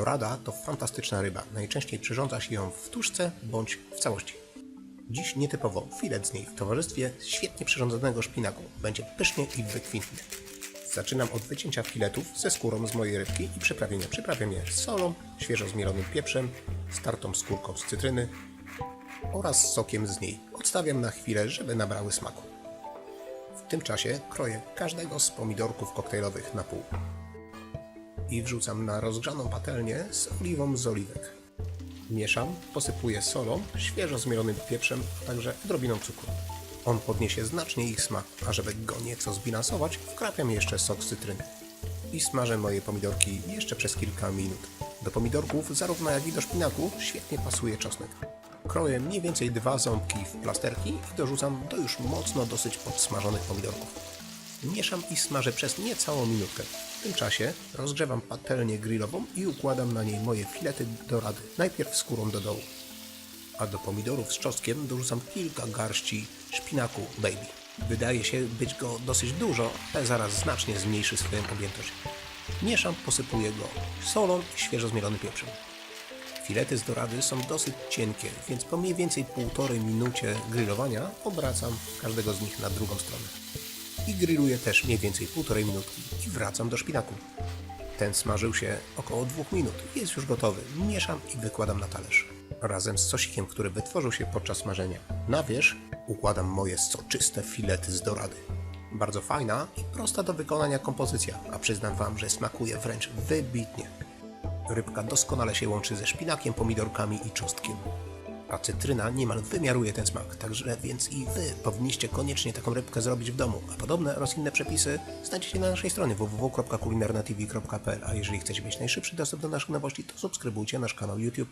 Dorada to fantastyczna ryba. Najczęściej przyrządza się ją w tuszce bądź w całości. Dziś nietypowo filet z niej w towarzystwie świetnie przyrządzonego szpinaku. Będzie pysznie i wykwintnie. Zaczynam od wycięcia filetów ze skórą z mojej rybki i przyprawienia. Przyprawiam je solą, świeżo zmielonym pieprzem, startą skórką z cytryny oraz sokiem z niej. Odstawiam na chwilę, żeby nabrały smaku. W tym czasie kroję każdego z pomidorków koktajlowych na pół i wrzucam na rozgrzaną patelnię z oliwą z oliwek. Mieszam, posypuję solą, świeżo zmielonym pieprzem, a także odrobiną cukru. On podniesie znacznie ich smak, a żeby go nieco zbilansować, wkrapiam jeszcze sok z cytryny. I smażę moje pomidorki jeszcze przez kilka minut. Do pomidorków, zarówno jak i do szpinaku, świetnie pasuje czosnek. Kroję mniej więcej dwa ząbki w plasterki i dorzucam do już mocno dosyć podsmażonych pomidorków. Mieszam i smażę przez niecałą minutkę. W tym czasie rozgrzewam patelnię grillową i układam na niej moje filety do rady. Najpierw skórą do dołu. A do pomidorów z czosnkiem dorzucam kilka garści szpinaku baby. Wydaje się być go dosyć dużo, ale zaraz znacznie zmniejszy swoją objętość. Mieszam, posypuję go solą i świeżo zmielonym pieprzem. Filety z dorady są dosyć cienkie, więc po mniej więcej półtorej minucie grillowania obracam każdego z nich na drugą stronę. I grilluję też mniej więcej półtorej minutki i wracam do szpinaku. Ten smażył się około dwóch minut. Jest już gotowy. Mieszam i wykładam na talerz. Razem z sosikiem, który wytworzył się podczas smażenia. Na wierzch układam moje soczyste filety z dorady. Bardzo fajna i prosta do wykonania kompozycja, a przyznam Wam, że smakuje wręcz wybitnie. Rybka doskonale się łączy ze szpinakiem, pomidorkami i czosnkiem. A cytryna niemal wymiaruje ten smak, także więc i Wy powinniście koniecznie taką rybkę zrobić w domu. A podobne oraz inne przepisy znajdziecie na naszej stronie www.kulinarnatv.pl A jeżeli chcecie mieć najszybszy dostęp do naszych nowości, to subskrybujcie nasz kanał YouTube.